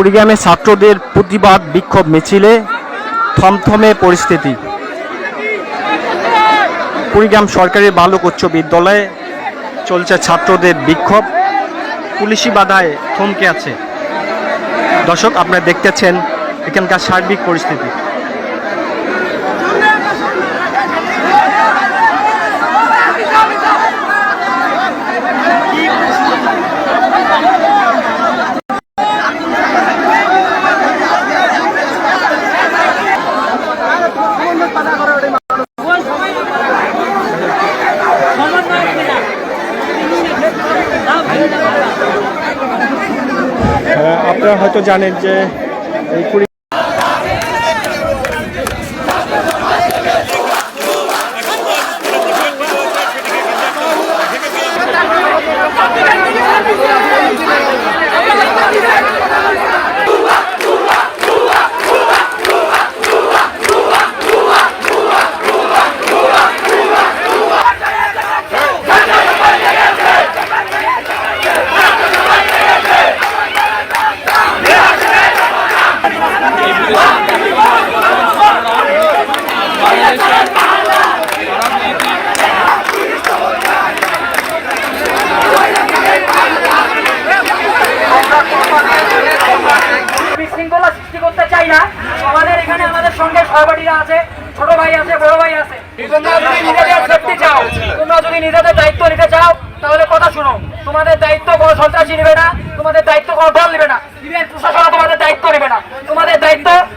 কুড়িগ্রামে ছাত্রদের প্রতিবাদ, বিক্ষোভ, মিছিলে থমথমে পরিস্থিতি। কুড়িগ্রাম সরকারি বালক উচ্চ বিদ্যালয়ে চলছে ছাত্রদের বিক্ষোভ। পুলিশি বাধায় থমকে আছে। দর্শক, আপনারা দেখতেছেন এখানকার সার্বিক পরিস্থিতি। আপনারা হয়তো জানেন যে এই বিশৃঙ্খলা সৃষ্টি করতে চাই না। আমাদের এখানে আমাদের সঙ্গে সহপাঠীরা আছে, ছোট ভাই আছে, বড় ভাই আছে। তোমরা যদি নিজেদের চাও, তোমরা যদি নিজেদের দায়িত্ব নিতে চাও, তাহলে কথা শুনো। তোমাদের দায়িত্ব কোনো সন্ত্রাসী নেবে না, তোমাদের দায়িত্ব কোনো দল নেবে না। ইভেন প্রশাসন তোমাদের দায়িত্ব নেবে না। তোমাদের দায়িত্ব একমাত্র তোমাদের